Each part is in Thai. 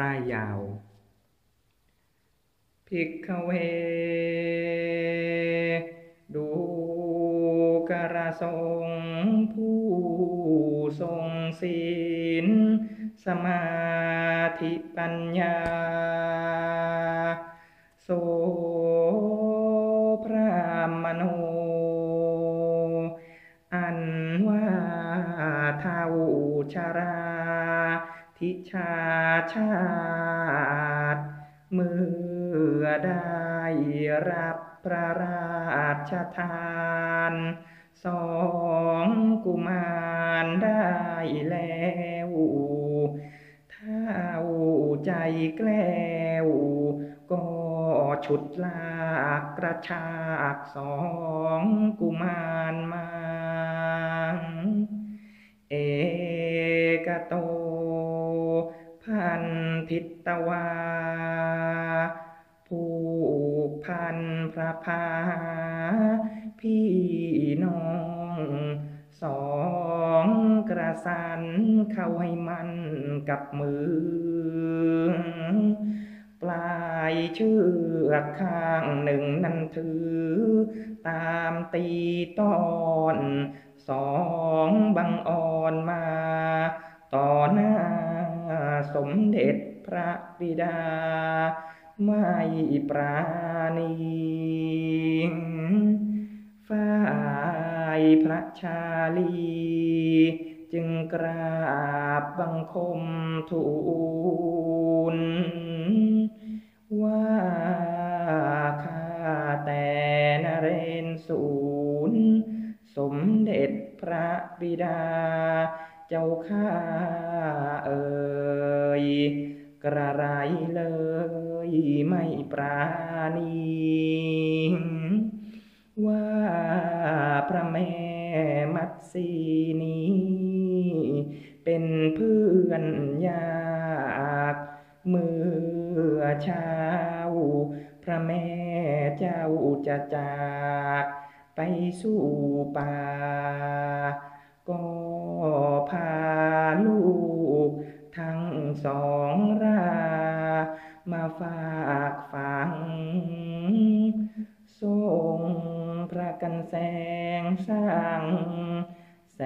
รายยาว ภิกขเว ดูกระทรงผู้ทรงศีล สมาธิปัญญา โสพระมโน อันว่าเท่าชารา ทิชาชาติ เมื่อได้รับพระราชทาน สองกุมารได้แล้วถ้าใจแกล้วก็ฉุดลากกระชากสองกุมารมา เอกโต ทิตวา ผูกพันพระพา พี่น้อง สองกระสันเข้าให้มันกับมือ ปลายเชือกข้างหนึ่งนั้นถือ ตามตีตอนสองบังอ่อนมา ต่อหน้าสมเด็จ พระบิดา ไม่ปราณีฝ่ายพระชาลี จึงกราบบังคมทูลว่าข้าแต่นเรนสูรสมเด็จพระบิดา เจ้าข้าเอ่ย กระไรเลยไม่ปราณีว่าพระแม่มัตสีนี้ เป็นเพื่อนยากเมื่อเช้า พระแม่เจ้าจะจากไปสู่ป่า ก็พาลูก ทั้งสองรา มาฝากฝังทรงพระกันแสงสร้างแส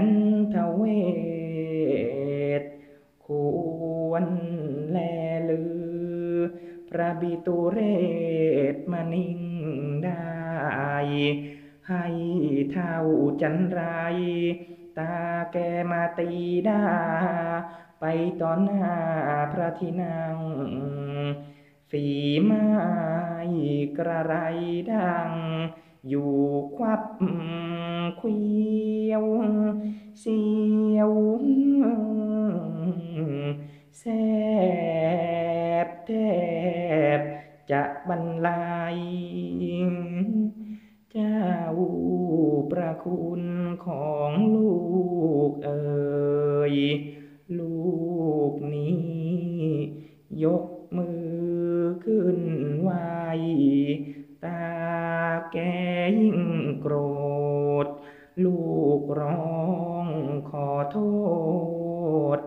นทเวทควรแลลือ พระบิตุเรศมานิ่งได้ ให้เท่าจันไร ตาแกมาตีดาไปตอนหน้าพระที่นั่งฝีไม้กระไรดัง อยู่ควับเคี้ยวเสียวแสบแทบจะบรรลัย ระคุณของลูกเอ่ยลูกนี้ ยกมือขึ้นไหวตาแกยิ่งโกรธ ลูกร้องขอโทษ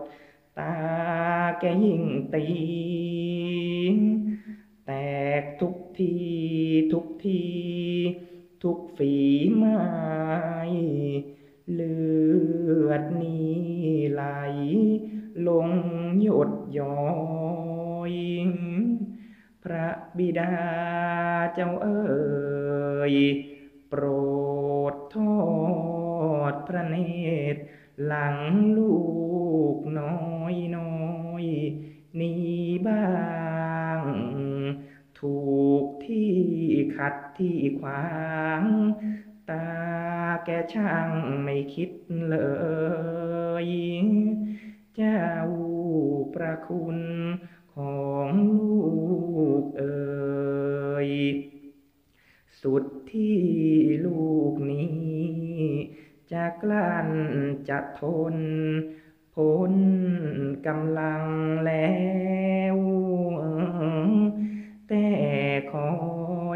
ตาแกยิ่งตีแตกทุกทีทุกที ทุกฝีไม้เลือดนี้ไหล ลงหยดย้อยพระบิดาเจ้าเอ่ยโปรดทอดพระเนตร หลังลูกน้อยน้อยนี้บ้าง ถูกที่ ขัดที่ขวางตาแกช่างไม่คิดเลยเจ้าประคุณของลูกเอ่ยสุดที่ลูกนี้ จะกลั้นจะทนพ้นกำลังแล้ว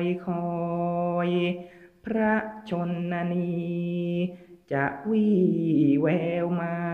อยคอยพระชนนีจะวีแววมาก็หา